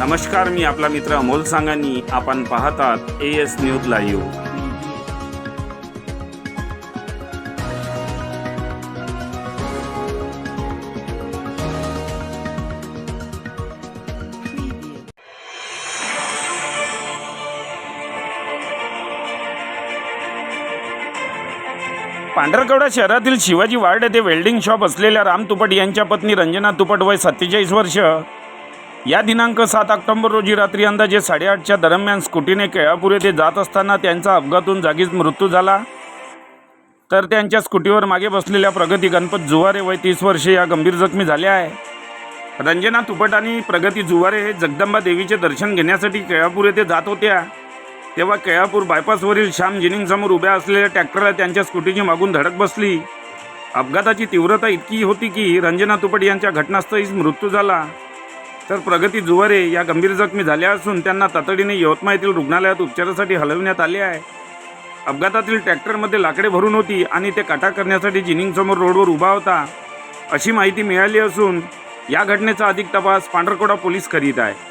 नमस्कार मी आपला मित्र अमोल सांगानी. आपण पाहतात A S news live Pandharkawada शहरातील शिवाजी वार्ड येथे वेल्डिंग शॉप असलेल्या राम तुपट यांच्या पत्नी रंजना तुपट वय सत्तेचाळीस वर्ष. या दिनांक सात ऑक्टोबर रोजी रात्री अंदाजे साडेआठच्या दरम्यान स्कूटीने केळापूर येथे जात असताना त्यांचा अपघातून जागीच मृत्यू झाला. तर त्यांच्या स्कूटीवर मागे बसलेल्या प्रगती गणपत जुवारे वय तीस वर्षे या गंभीर जखमी झाल्या आहे. रंजना तुपट आणि प्रगती जुवारे हे जगदंबा देवीचे दर्शन घेण्यासाठी केळापूर येथे जात होत्या. तेव्हा केळापूर बायपासवरील श्याम जिनिंगसमोर उभ्या असलेल्या ट्रॅक्टरला त्यांच्या स्कूटीची मागून धडक बसली. अपघाताची तीव्रता इतकी होती की रंजना तुपट यांच्या घटनास्थळीच मृत्यू झाला. तर प्रगती जुवारे या गंभीर जखमी झाल्या असून त्यांना तातडीने यवतमाळ येथील रुग्णालयात उपचारासाठी हलविण्यात आले आहे. अपघातातील ट्रॅक्टरमध्ये लाकडे भरून होती आणि ते काटा करण्यासाठी जिनिंगसमोर रोडवर उभा होता अशी माहिती मिळाली असून या घटनेचा अधिक तपास पांढरकोडा पोलीस करीत आहे